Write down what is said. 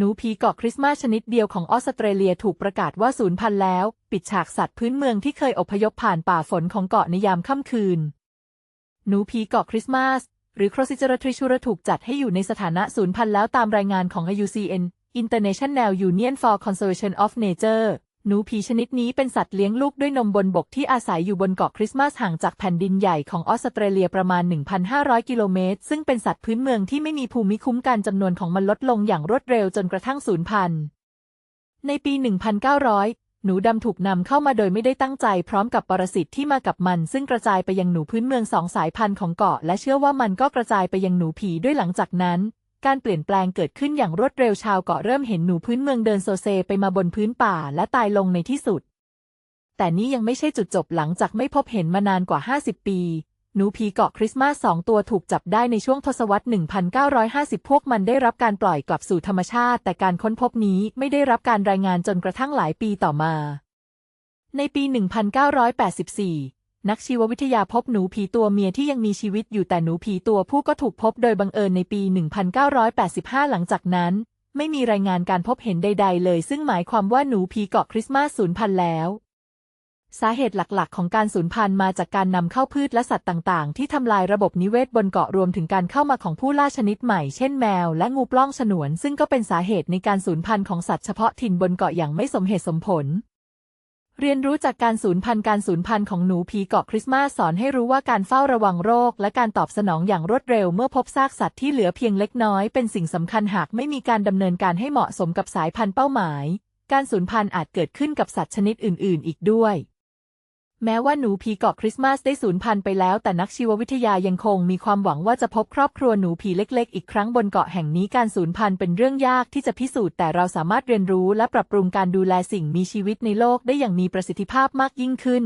หนูผีเกาะคริสต์มาสชนิดเดียวของออสเตรเลียถูกประกาศว่าสูญพันธุ์แล้ว ปิดฉากสัตว์พื้นเมืองที่เคยอพยพผ่านป่าฝนของเกาะในยามค่ำคืน หนูผีเกาะคริสต์มาสหรือ Crossicera trishura ถูกจัดให้อยู่ในสถานะสูญพันธุ์แล้วตามรายงานของ IUCN International Union for Conservation of Nature หนูผีชนิดนี้เป็นสัตว์เลี้ยงลูกด้วยนมบนบกที่อาศัยอยู่บนเกาะคริสต์มาสห่างจากแผ่นดินใหญ่ของออสเตรเลียประมาณ 1,500 กิโลเมตร ซึ่งเป็นสัตว์พื้นเมืองที่ไม่มีภูมิคุ้มกันจำนวนของมันลดลงอย่างรวดเร็วจนกระทั่งสูญพันธุ์ในปี 1,900 หนูดำถูกนำเข้ามาโดยไม่ได้ตั้งใจพร้อมกับปรสิตที่มากับมัน ซึ่งกระจายไปยังหนูพื้นเมืองสองสายพันธุ์ของเกาะ และเชื่อว่ามันก็กระจายไปยังหนูผีด้วยหลังจากนั้น การเปลี่ยนแปลงเกิดขึ้นอย่างรวดเร็วชาวเกาะเริ่มเห็นหนูพื้นเมืองเดินโซเซไปมาบนพื้นป่าและตายลงในที่สุด แต่นี่ยังไม่ใช่จุดจบหลังจากไม่พบเห็นมานานกว่า 50 ปี หนูผีเกาะคริสต์มาสสองตัวถูกจับได้ในช่วงทศวรรษ 1950 พวกมันได้รับการปล่อยกลับสู่ธรรมชาติ แต่การค้นพบนี้ไม่ได้รับการรายงานจนกระทั่งหลายปีต่อมา ในปี 1984 นักชีววิทยาพบหนูผีตัวเมียที่ยังมีชีวิตอยู่แต่หนูผีตัวผู้ก็ถูกพบโดยบังเอิญในปี 1985 หลังจากนั้น ไม่มีรายงานการพบเห็นใด ๆ เลย ซึ่งหมายความว่าหนูผีเกาะคริสต์มาสสูญพันธุ์แล้ว สาเหตุหลักๆ ของการสูญพันธุ์มาจากการนำเข้าพืชและสัตว์ต่างๆ ที่ทำลายระบบนิเวศบนเกาะรวมถึงการเข้ามาของผู้ล่าชนิดใหม่ เช่นแมวและงูปล้องฉนวน ซึ่งก็เป็นสาเหตุในการสูญพันธุ์ของสัตว์เฉพาะถิ่นบนเกาะอย่างไม่สมเหตุสมผล เรียนรู้จากการสูญพันธุ์การสูญพันธุ์ของหนูผีเกาะคริสต์มาสสอนให้รู้ว่าการเฝ้าระวังโรค และการตอบสนองอย่างรวดเร็วเมื่อพบซากสัตว์ที่เหลือเพียงเล็กน้อยเป็นสิ่งสำคัญหากไม่มีการดำเนินการให้เหมาะสมกับสายพันธุ์เป้าหมาย การสูญพันธุ์อาจเกิดขึ้นกับสัตว์ชนิดอื่น ๆ อีกด้วย แม้ว่าหนูผีเกาะคริสต์มาสได้สูญพันธุ์ไปแล้ว แต่นักชีววิทยายังคงมีความหวังว่าจะพบครอบครัวหนูผีเล็ก ๆ อีกครั้งบนเกาะแห่งนี้การสูญพันธุ์เป็นเรื่องยากที่จะพิสูจน์แต่เราสามารถเรียนรู้และปรับปรุงการดูแลสิ่งมีชีวิตในโลกได้อย่างมีประสิทธิภาพมากยิ่งขึ้น